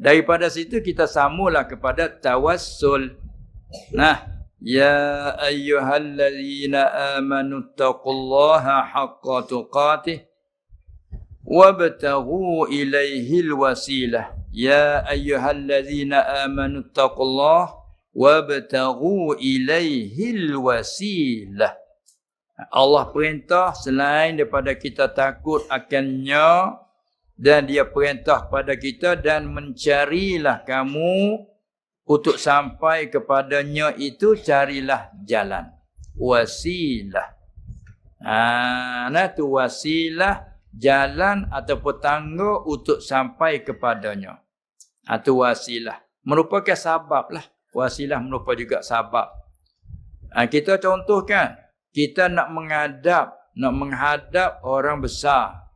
Daripada situ kita samulah kepada tawassul. Nah, ya ayyuhallazina amanu taqullaha haqqa tuqatih wabtaghu ilaihil wasilah. Ya ayyuhallazina amanu taqullaha wabtaghu ilaihil wasilah. Allah perintah selain daripada kita takut akannya dan dia perintah kepada kita dan mencarilah kamu untuk sampai kepadanya itu carilah jalan. Wasilah. Ha nah tu wasilah jalan ataupun tangga untuk sampai kepadanya. Atau ha, wasilah. Merupakan sabab lah. Wasilah merupakan juga sabab. Ha, kita contohkan kita nak menghadap nak menghadap orang besar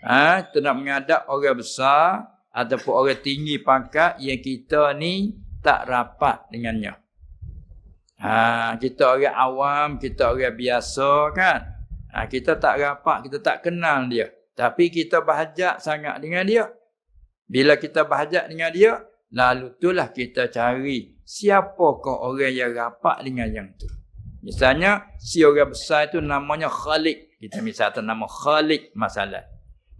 Ha, kita nak menghadap orang besar ataupun orang tinggi pangkat yang kita ni tak rapat dengannya. Ha, kita orang awam, kita orang biasa kan. Ha, kita tak rapat, kita tak kenal dia. Tapi kita bahajak sangat dengan dia. Bila kita bahajak dengan dia, lalu itulah kita cari siapakah orang yang rapat dengan yang tu. Misalnya, si orang besar itu namanya Khalid. Kita misalnya nama Khalid masalah.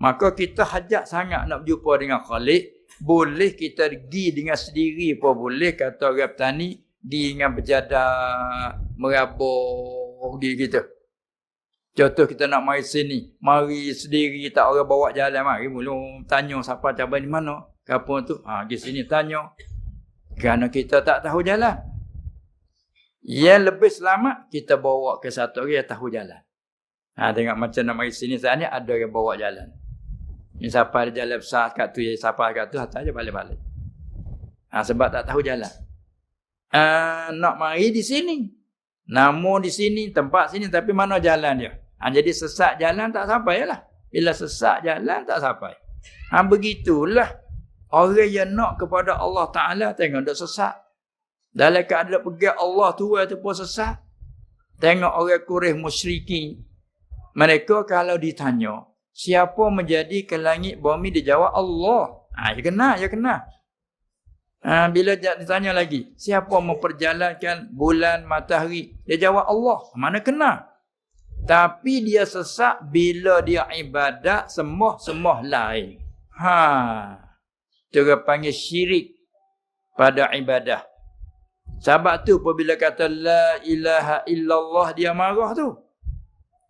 Maka kita hajat sangat nak berjumpa dengan Khalid. Boleh kita pergi dengan sendiri pun boleh. Kata orang petani. Di dengan berjadah. Merabuh di kita. Contoh kita nak mari sini. Mari sendiri tak orang bawa jalan. Mari mulu tanya siapa cabar di mana. Kapun tu. Ha, di sini tanya. Kerana kita tak tahu jalan. Yang lebih selamat kita bawa ke satu orang yang tahu jalan. Ha, tengok macam nak mari sini saat ni ada yang bawa jalan. Ni siapa ada jalan besar kat tu, siapa kat tu, hantar je balik-balik. Ha, sebab tak tahu jalan. Uh, nak mari di sini. Nama di sini, tempat sini, tapi mana jalan dia? Ha, jadi sesat jalan tak sampai lah. Bila sesat jalan tak sampai. Ha, begitulah. Orang yang nak kepada Allah Ta'ala tengok dia sesat. Dalam keadaan pergi Allah tu itu pun sesat. Tengok orang kurih musyrikin. Mereka kalau ditanya, Siapa menjadi ke langit bumi dia jawab Allah. Ha, ya kena, ya kena. Ha, bila ditanya lagi, siapa memperjalankan bulan matahari? Dia jawab Allah. Mana kena? Tapi dia sesak bila dia ibadat semua-semua lain. Ha. Dia panggil syirik pada ibadah. Sebab tu apabila kata la ilaha illallah dia marah tu.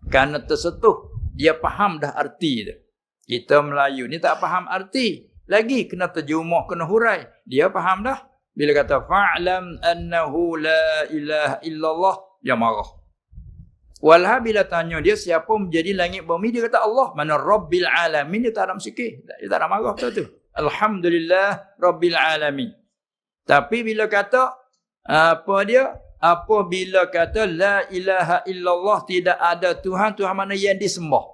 Karena tersetuh dia faham dah arti dia. Kita Melayu ni tak faham arti. Lagi kena terjemah, kena hurai. Dia faham dah. Bila kata fa'lam annahu la ilaha illallah, dia marah. Walha bila tanya dia siapa menjadi langit bumi, dia kata Allah. Mana Rabbil Alamin, dia tak ada sikit. Dia tak ada marah betul tu. Alhamdulillah Rabbil Alamin. Tapi bila kata, apa dia? Apabila kata la ilaha illallah tidak ada Tuhan Tuhan mana yang disembah?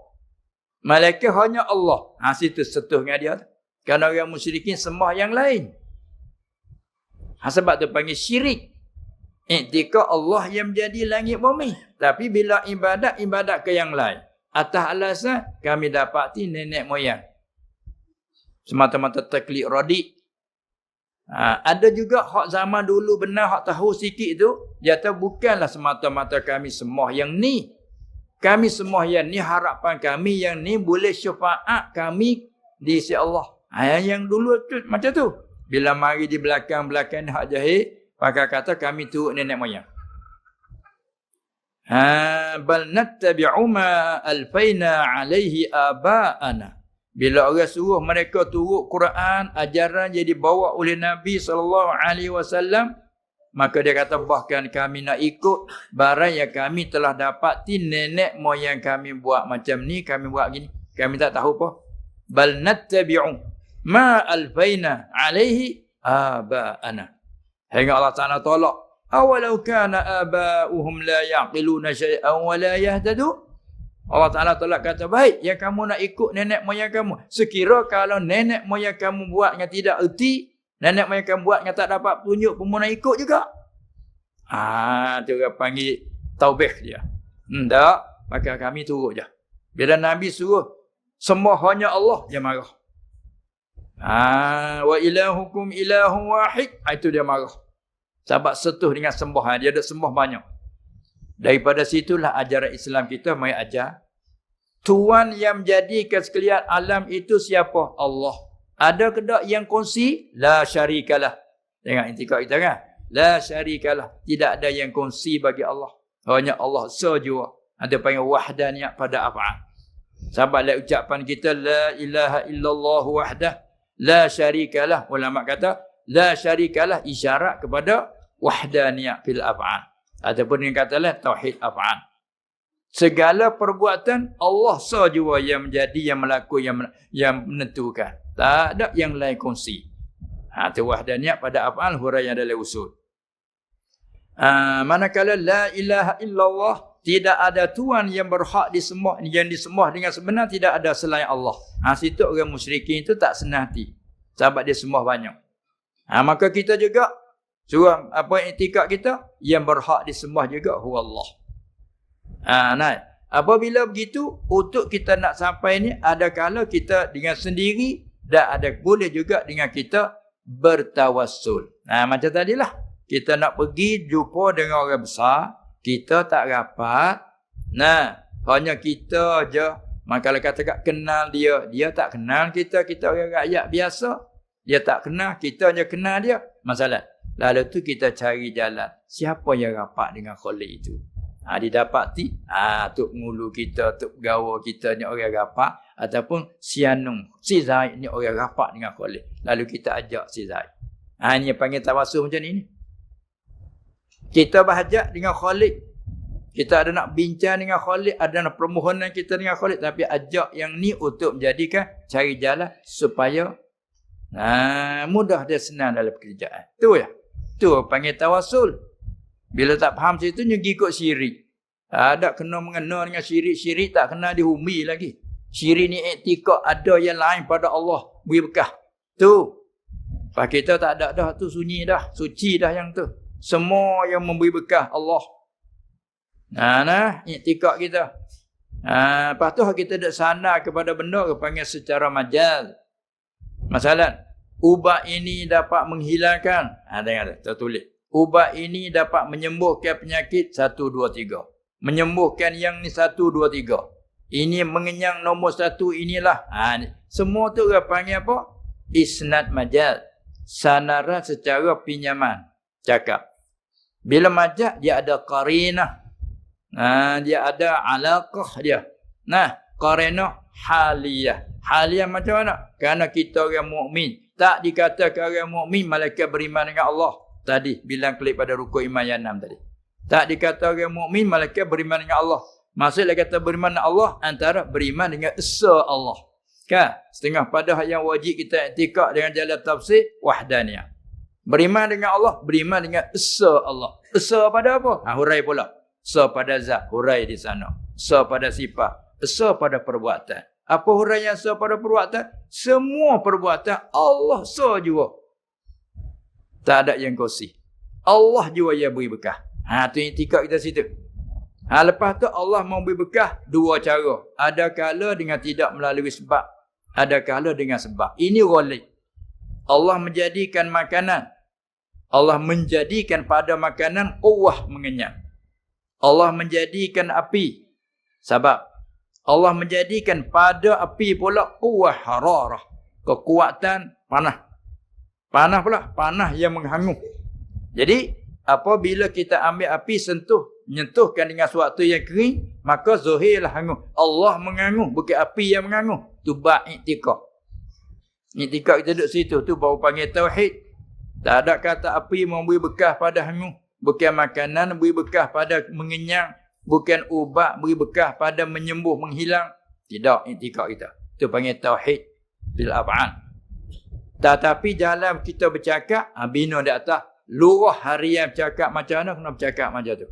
Malaikat hanya Allah. Ha situ setuh dengan dia kerana orang musyrikin sembah yang lain. Ha sebab tu panggil syirik. Iktika Allah yang menjadi langit bumi. Tapi bila ibadat ibadat ke yang lain. Atas alasan kami dapati nenek moyang. Semata-mata taklid radik Ha, ada juga hak zaman dulu benar hak tahu sikit tu. Dia tahu bukanlah semata-mata kami semua yang ni. Kami semua yang ni harapan kami yang ni boleh syafaat kami di sisi Allah. Ha, yang dulu tu macam tu. Bila mari di belakang-belakang hak jahil. Pakai kata kami tu nenek moyang. Ha, bal nattabi'u ma alfaina alaihi aba'ana. Bila orang suruh mereka turut Quran, ajaran jadi bawa oleh Nabi sallallahu alaihi wasallam, maka dia kata bahkan kami nak ikut barang yang kami telah dapati nenek moyang kami buat macam ni, kami buat gini. Kami tak tahu apa. Bal nattabi'u ma alfaina alaihi aba'ana. Hingga Allah Taala tolak. Awalau kana aba'uhum la yaqiluna syai'an wa la yahtadun. Allah Ta'ala telah kata, baik yang kamu nak ikut nenek moyang kamu. Sekira kalau nenek moyang kamu buat yang tidak erti, nenek moyang kamu buat yang tak dapat tunjuk pun nak ikut juga. Ah, tu orang panggil taubih dia. Hmm, tak, maka kami turut je. Bila Nabi suruh, semua hanya Allah, dia marah. Ha, wa ilahukum ilahu wahid. Ha, itu dia marah. Sebab setuh dengan sembahan. Dia ada sembah banyak. Daripada situlah ajaran Islam kita mai ajar. Tuan yang menjadikan sekalian alam itu siapa? Allah. Ada ke tak yang kongsi? La syarikalah. Tengok intikad kita kan? La syarikalah. Tidak ada yang kongsi bagi Allah. Hanya Allah sejua. Ada panggil wahdaniyah pada apa? Sebab lah ucapan kita La ilaha illallah wahdah. La syarikalah. Ulama kata La syarikalah isyarat kepada wahdaniyah fil af'al. Ataupun yang kata lah tauhid af'al. Segala perbuatan Allah sahaja yang menjadi, yang melakukan, yang, yang menentukan. Tak ada yang lain kongsi. Ha, wahdaniyat pada af'al hurai yang adalah usul. Ha, manakala la ilaha illallah tidak ada tuan yang berhak disembah yang disembah dengan sebenar tidak ada selain Allah. Ha situ orang musyrikin itu tak senang hati. Sebab dia sembah banyak. Ha maka kita juga Surah apa etikad kita yang berhak disembah juga hu Allah. Ha nah, apabila begitu untuk kita nak sampai ni ada kala kita dengan sendiri dan ada boleh juga dengan kita bertawassul. Nah macam tadilah kita nak pergi jumpa dengan orang besar, kita tak rapat. Nah, hanya kita aja Maka kata kat kenal dia, dia tak kenal kita, kita orang rakyat biasa. Dia tak kenal, kita hanya kenal dia. Masalah. Lalu tu kita cari jalan. Siapa yang rapat dengan Khalid itu? Ha, didapati. Ha, tuk ngulu kita, tuk gawa kita ni orang rapat. Ataupun si Anung, si Zaid ni orang rapat dengan Khalid. Lalu kita ajak si Zaid. Ha, ini panggil tawasuh macam ni. Kita berhajat dengan Khalid. Kita ada nak bincang dengan Khalid. Ada nak permohonan kita dengan Khalid. Tapi ajak yang ni untuk menjadikan cari jalan supaya ha, mudah dia senang dalam pekerjaan. Itu ya. Tu panggil tawasul. Bila tak faham situ nyegi ikut syirik. Ada kena mengenal dengan syirik. Syirik tak kena dihumi lagi. Syirik ni etika ada yang lain pada Allah. Beri bekah. Tu. Pak kita tak ada dah. Tu sunyi dah. Suci dah yang tu. Semua yang memberi bekah Allah. Nah, nah. Etika kita. Ha, lepas tu kita tak sana kepada benda panggil secara majal. Masalah ubat ini dapat menghilangkan. Ha dengar tertulis. Ubat ini dapat menyembuhkan penyakit 1 2 3 menyembuhkan yang ni 1 2 3 ini mengenyang nombor satu inilah. Ha ni. semua tu orang panggil apa? Isnad majaz sanara secara pinjaman. Cakap. Bila majaz dia ada qarinah. Ha dia ada alaqah dia. Nah qarinah haliyah. Haliyah macam mana? Kerana kita orang mukmin tak dikatakan orang mukmin malaikat beriman dengan Allah. Tadi bilang klik pada rukun iman yang enam tadi. Tak dikatakan orang mukmin malaikat beriman dengan Allah. Maksudnya kata beriman dengan Allah antara beriman dengan esa Allah. Kan? Setengah pada yang wajib kita iktikad dengan jalan tafsir wahdaniyah. Beriman dengan Allah, beriman dengan esa Allah. Esa pada apa? Ha, hurai pula. Esa pada zat, hurai di sana. Esa pada sifat, esa pada perbuatan. Apa huraian sah pada perbuatan? Semua perbuatan Allah sah juga. Tak ada yang kosi. Allah juga yang beri bekah. Ha tu yang tikak kita situ. Ha lepas tu Allah mau beri bekah dua cara. Ada kala dengan tidak melalui sebab. Ada kala dengan sebab. Ini rolik. Allah menjadikan makanan. Allah menjadikan pada makanan kuah mengenyang. Allah menjadikan api. Sebab Allah menjadikan pada api pula kuah hararah. Kekuatan panah. Panah pula. Panah yang menghangus. Jadi, apabila kita ambil api sentuh, menyentuhkan dengan suatu yang kering, maka zuhirlah hangus. Allah mengangus, bukan api yang mengangus. Itu bak iktikak. Iktikak kita duduk situ. tu baru panggil tauhid. Tak ada kata api memberi bekah pada hangus. Bukan makanan beri bekah pada mengenyang bukan ubat beri bekah pada menyembuh menghilang. Tidak intikad kita. Itu panggil tauhid bil af'al. Tetapi dalam kita bercakap ha, bina di atas luruh harian bercakap macam mana kena bercakap macam tu.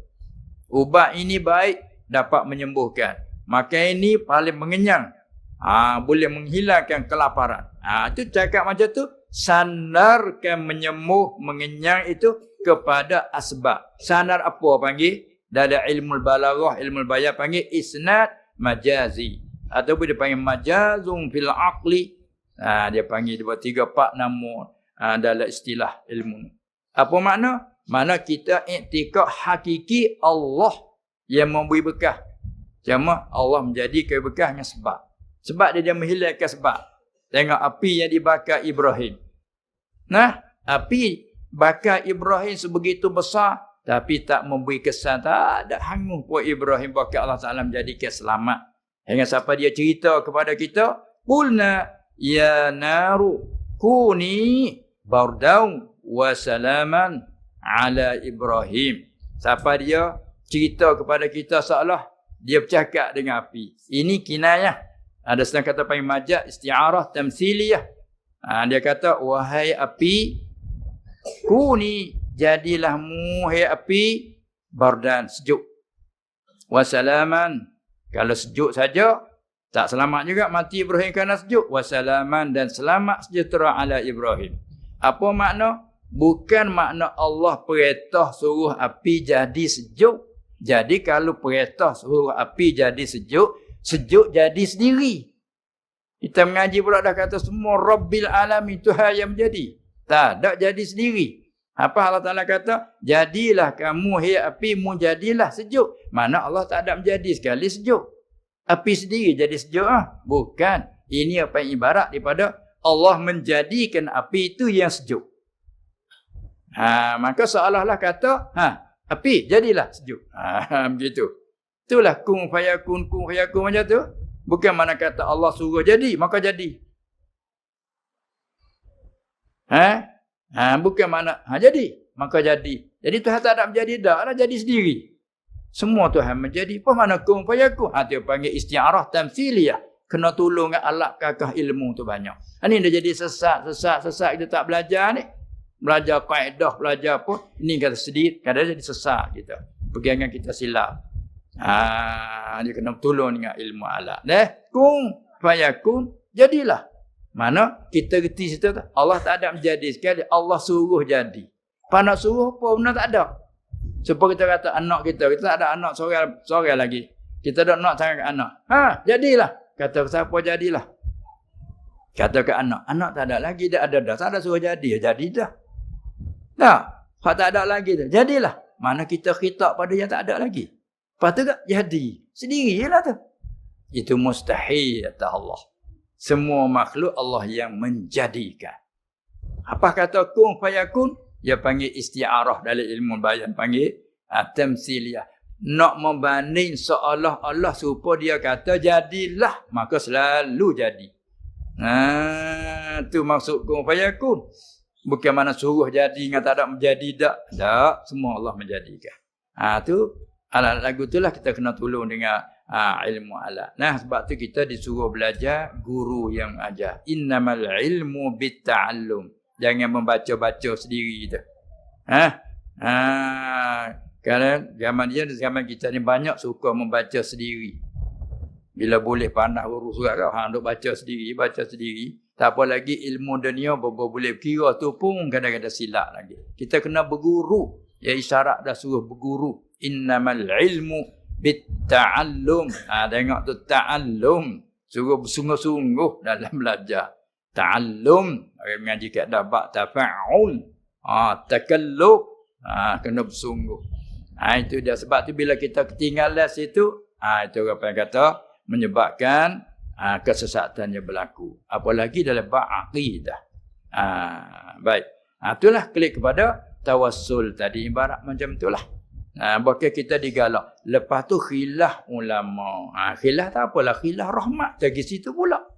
Ubat ini baik dapat menyembuhkan. Maka ini paling mengenyang. Ha, boleh menghilangkan kelaparan. Ha, itu cakap macam tu sandarkan menyembuh mengenyang itu kepada asbab. Sandar apa panggil dari ilmu balaghah, ilmu bayan panggil isnad majazi. Ataupun dia panggil majazum fil aqli. Ha, dia panggil dua tiga empat nama ha, dalam istilah ilmu. Apa makna? Mana kita iktikad hakiki Allah yang memberi bekah. Cuma Allah menjadi kebekahnya sebab. Sebab dia, dia menghilangkan sebab. Tengok api yang dibakar Ibrahim. Nah, api bakar Ibrahim sebegitu besar. Tapi tak memberi kesan. Tak ada hangus pun Ibrahim bakar Allah Ta'ala menjadi keselamat. Hingga siapa dia cerita kepada kita. Qulna ya naru kuni bardaun wa salaman ala Ibrahim. Siapa dia cerita kepada kita seolah dia bercakap dengan api. Ini kinayah. Ada sedang kata panggil majak isti'arah tamsiliyah. Ha, dia kata wahai api kuni jadilah mu hai api bardan sejuk. Wasalaman kalau sejuk saja tak selamat juga mati Ibrahim kerana sejuk. Wasalaman dan selamat sejahtera ala Ibrahim. Apa makna? Bukan makna Allah perintah suruh api jadi sejuk. Jadi kalau perintah suruh api jadi sejuk, sejuk jadi sendiri. Kita mengaji pula dah kata semua Rabbil Alamin Tuhan yang menjadi. Tak, tak jadi sendiri. Apa Allah Ta'ala kata? Jadilah kamu, hei api, jadilah sejuk. Mana Allah tak ada menjadi sekali sejuk. Api sendiri jadi sejuk ah. Bukan. Ini apa yang ibarat daripada Allah menjadikan api itu yang sejuk. Ha, maka seolah-olah kata, ha, api jadilah sejuk. Ha, begitu. Itulah kung fayakun, kung fayakun macam tu. Bukan mana kata Allah suruh jadi, maka jadi. Ha? Ha, bukan mana, ha, jadi, maka jadi. Jadi Tuhan tak ada menjadi, tak lah jadi sendiri. Semua Tuhan menjadi. Apa mana kum fayakum? Ha, dia panggil istiarah tamsiliyah. Kena tolong dengan alat kakah ilmu tu banyak. Ha, ini dah jadi sesat, sesat, sesat. Kita tak belajar ni. Belajar kaedah, belajar apa. Ini kata sedih. Kadang jadi sesat kita. Pegangan kita silap. Ha, dia kena tolong dengan ilmu alat. Eh, kum fayakum. Jadilah. Mana kita reti situ Allah tak ada menjadi sekali. Allah suruh jadi. Panak suruh apa? Benar tak ada. Supaya kita kata anak kita, kita tak ada anak seorang, seorang lagi. Kita tak nak sangat anak. Ha, jadilah. Kata siapa jadilah. Kata ke anak, anak tak ada lagi, dia ada dah. Tak ada suruh jadi, ya jadi dah. Tak, hak tak ada lagi dah. Jadilah. Mana kita khitab pada yang tak ada lagi. Lepas tu tak? Jadi. Sendirilah tu. Itu mustahil, kata Allah. Semua makhluk Allah yang menjadikan. Apa kata kun fayakun? dia panggil isti'arah dalam ilmu bayan panggil uh, tamsiliyah nak membanding seolah-olah supaya dia kata jadilah maka selalu jadi. Ha tu maksud kun fayakun. Bukan mana suruh jadi dengan tak ada menjadi tak. Tak semua Allah menjadikan. Ha tu alat lagu itulah kita kena tolong dengan ha, ilmu alat nah sebab tu kita disuruh belajar guru yang ajar innamal ilmu bitta'allum Jangan membaca-baca sendiri kita. Ha? Ha. Kerana zaman dia zaman kita ni banyak suka membaca sendiri. Bila boleh pandai urus surat kau, ha, duk baca sendiri, baca sendiri. Tak apa lagi ilmu dunia boleh kira tu pun kadang-kadang silap lagi. Kita kena berguru. Ya isyarat dah suruh berguru. Innamal ilmu bitta'allum. Ha, tengok tu ta'allum. Suruh bersungguh-sungguh dalam belajar. Ta'allum. Orang mengaji kat dapat tafa'ul. Ah takallub. Ah kena bersungguh. Ah itu dia. Sebab tu bila kita ketinggalan situ ah itu apa yang kata menyebabkan ah kesesatannya berlaku. Apalagi dalam bab akidah ah baik. Ah itulah klik kepada tawassul tadi. Ibarat macam itulah Nah, bakal kita digalak. Lepas tu khilaf ulama. Ha, khilaf tak apalah. Khilaf rahmat. Dari situ pula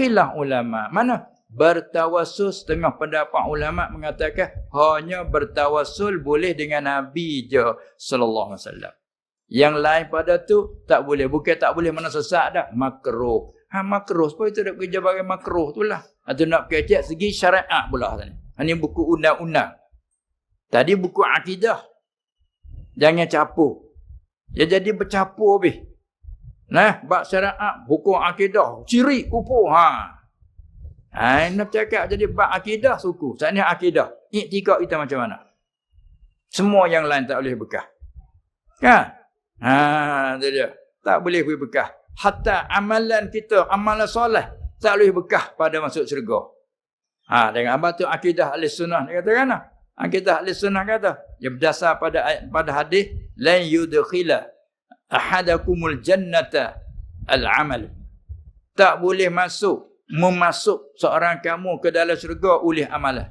khilaf ulama. Mana? Bertawassul setengah pendapat ulama mengatakan hanya bertawassul boleh dengan Nabi je sallallahu alaihi wasallam. Yang lain pada tu tak boleh. Bukan tak boleh mana sesat dah. Makruh. Ha makruh. Sebab itu nak kerja bagi makruh tu lah. Atau nak kecek segi syariat pula. Ini buku undang-undang. Tadi buku akidah. Jangan capur. Ya jadi bercapur habis. Nah, bab syariat, hukum akidah, ciri kupu ha. Ha, nak cakap jadi bab akidah suku. Saat ni akidah. Iktikad kita macam mana? Semua yang lain tak boleh bekah. Kan? Ha, itu dia. Tak boleh beri bekah. Hatta amalan kita, amalan soleh. tak boleh bekah pada masuk syurga. Ha, dengan apa tu akidah ahli sunnah dia kata kan? Akidah ahli sunnah kata, dia berdasar pada pada hadis la yudkhila ahadakumul jannata al-amal. Tak boleh masuk memasuk seorang kamu ke dalam syurga oleh amalan.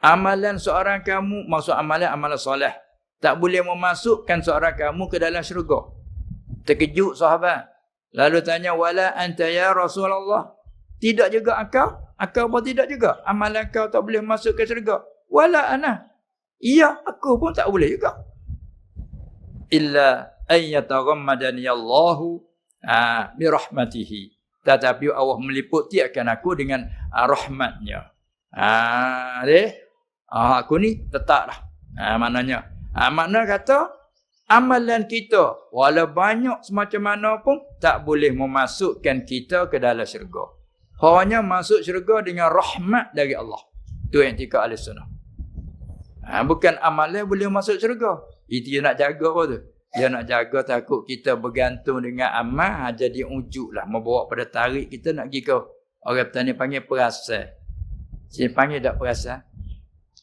Amalan seorang kamu maksud amalan amalan soleh. Tak boleh memasukkan seorang kamu ke dalam syurga. Terkejut sahabat. Lalu tanya wala anta ya Rasulullah. Tidak juga akal? Akal pun tidak juga. Amalan kau tak boleh masuk ke syurga. Wala ana. Iya, aku pun tak boleh juga. Illa an yataghammadani Allahu ah bi rahmatihi. Tetapi Allah meliputi akan aku dengan ah, rahmatnya. Ah, deh. Ah, aku ni tetaplah. Ah, maknanya. Ah, makna kata amalan kita walau banyak semacam mana pun tak boleh memasukkan kita ke dalam syurga. Hanya masuk syurga dengan rahmat dari Allah. Itu yang tika ahli sunnah. Ha, bukan amalan boleh masuk syurga. Itu dia nak jaga apa tu? Dia nak jaga takut kita bergantung dengan amal. Ha, jadi ujuk lah. Membawa pada tarik kita nak pergi ke orang petani panggil perasa. Sini panggil tak perasa?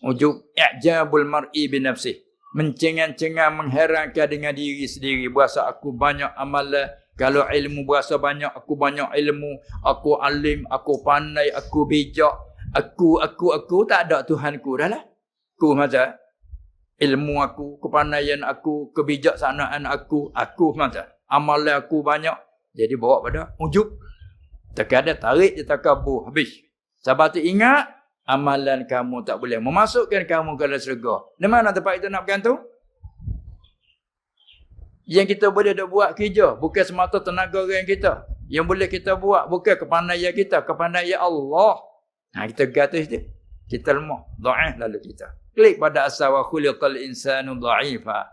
Ujuk. I'jabul mar'i bin nafsih mencengang-cengang mengherankan dengan diri sendiri berasa aku banyak amalan kalau ilmu berasa banyak aku banyak ilmu aku alim aku pandai aku bijak aku aku aku tak ada tuhanku dah lah aku macam ilmu aku kepandaian aku kebijaksanaan aku aku macam amalan aku banyak jadi bawa pada ujub ada tarik dia takabur habis sahabat ingat amalan kamu tak boleh memasukkan kamu ke dalam syurga. Di mana tempat itu nak bergantung? Yang kita boleh dah buat kerja. Bukan semata tenaga orang kita. Yang boleh kita buat. Bukan kepandaian kita. Kepandaian Allah. Ha, kita kata itu. Kita lemah. Da'ih lalu kita. Klik pada asal wa khuliqal insanu da'ifa.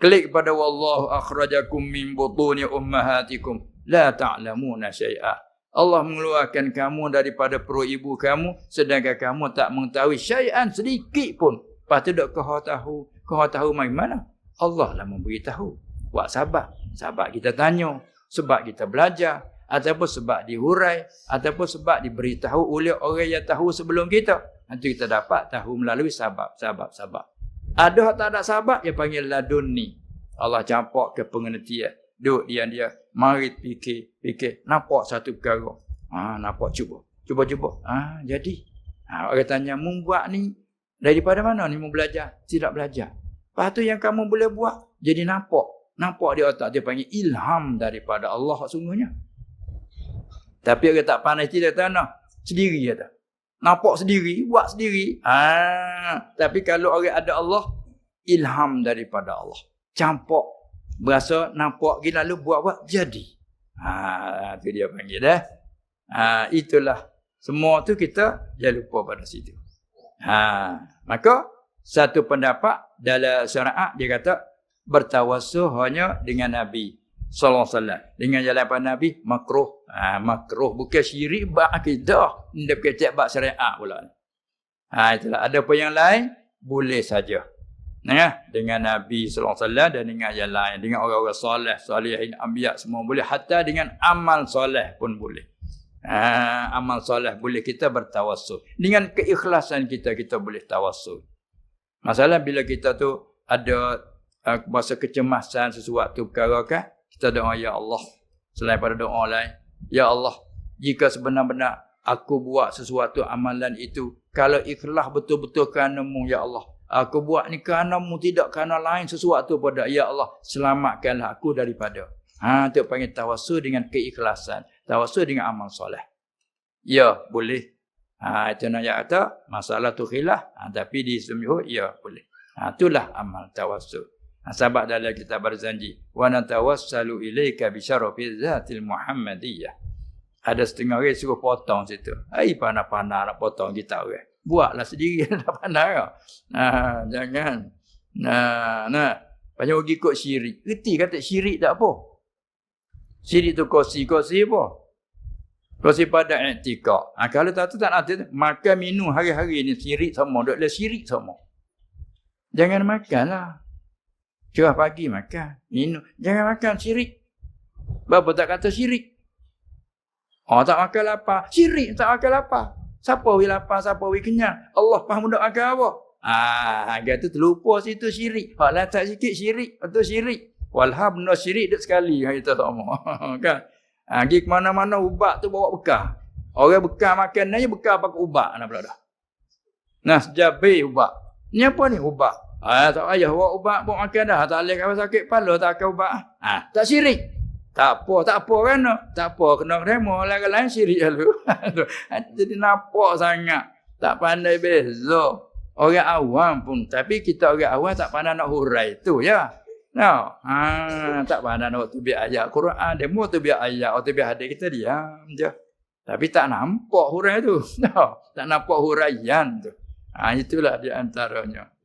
Klik pada wallahu akhrajakum min butuni ummahatikum. La ta'lamuna syai'ah. Allah mengeluarkan kamu daripada perut ibu kamu sedangkan kamu tak mengetahui syai'an sedikit pun. Lepas tu dok kau tahu, kau tahu mai mana? Allah lah memberitahu. Buat sabar. Sabar kita tanya, sebab kita belajar ataupun sebab dihurai ataupun sebab diberitahu oleh orang yang tahu sebelum kita. Nanti kita dapat tahu melalui sabab, sabab. Ada tak ada sabab yang panggil laduni. Allah campak ke pengertian. Duk dia dia mari fikir fikir nampak satu perkara. Ha nampak cuba. Cuba cuba. Ha jadi. Ha orang tanya mu buat ni daripada mana ni mu belajar? Tidak belajar. Lepas tu yang kamu boleh buat jadi nampak. Nampak dia otak dia panggil ilham daripada Allah sungguhnya. Tapi orang tak pandai tidak tahu nah. Sendiri dia tak. Nampak sendiri, buat sendiri. Ha, tapi kalau orang ada Allah, ilham daripada Allah. Campak berasa nampak gila lalu buat-buat jadi. Ha tu dia panggil dah. Ha itulah semua tu kita jangan lupa pada situ. Ha maka satu pendapat dalam syariat dia kata bertawassul hanya dengan nabi sallallahu alaihi wasallam. Dengan jalan para nabi makruh. Ha makruh. Bukan syirik ba akidah, dia kecek ba syariat pula. Ha itulah. Ada apa yang lain boleh saja. Ya dengan Nabi sallallahu alaihi wasallam dan dengan yang lain. Dengan orang-orang soleh salihin anbiya semua boleh. Hatta dengan amal soleh pun boleh. Ha, amal soleh boleh kita bertawassul. Dengan keikhlasan kita kita boleh tawassul. Masalah bila kita tu ada uh, bahasa kecemasan sesuatu perkara kan kita doa ya Allah selain pada doa lain ya Allah jika sebenar-benar aku buat sesuatu amalan itu kalau ikhlas betul-betul kerana mu ya Allah Aku buat ni kerana mu tidak kerana lain sesuatu pada ya Allah selamatkanlah aku daripada. Ha tu panggil tawassul dengan keikhlasan, tawassul dengan amal soleh. Ya, boleh. Ha itu nak kata masalah tu khilaf, ha, tapi di Islam ya boleh. Ha itulah amal tawassul. Ha, sebab dalam kitab berzanji, wa natawassalu ilaika bi syarafi zatil muhammadiyah. Ada setengah orang suruh potong situ. Ai panah-panah nak potong kita orang buatlah sendiri dah pandai kau. Nah, jangan. Nah, nah. Banyak orang ikut syirik. Reti kata syirik tak apa. Syirik tu kosi-kosi apa? Kosi pada etika. Ha, kalau tak tu tak nak makan minum hari-hari ni syirik sama. Duk le syirik sama. Jangan makanlah. Curah pagi makan. Minum. Jangan makan syirik. Bapa tak kata syirik. Oh tak makan lapar. Syirik tak makan lapar. Siapa wi lapar, siapa wi kenyang. Allah faham nak makan apa? Ah, tu terlupa situ syirik. Hak lah tak sikit syirik, betul syirik. Walhamdulillah syirik dak sekali hari tu tak mau. kan? Ah, pergi ke mana-mana ubat tu bawa bekal. Orang bekal makan ni bekal pakai ubat nak pula dah. Nah, sejabi ubat. Ni apa ni ubat? Ah, tak payah bawa ubat bawa makan dah. Tak boleh kalau sakit kepala tak akan ubat. Ah, tak syirik. Tak apa, tak apa kan? Tak apa, kena remo. Orang lain syirik lalu. Jadi nampak sangat. Tak pandai beza. Orang awam pun. Tapi kita orang awam tak pandai nak hurai tu ya. No. Ha, tak pandai nak tu biar ayat Quran. Demo tu biar ayat. Waktu biar hadis kita diam je. Tapi tak nampak hurai tu. No. Tak nampak huraian tu. Ha, itulah di antaranya.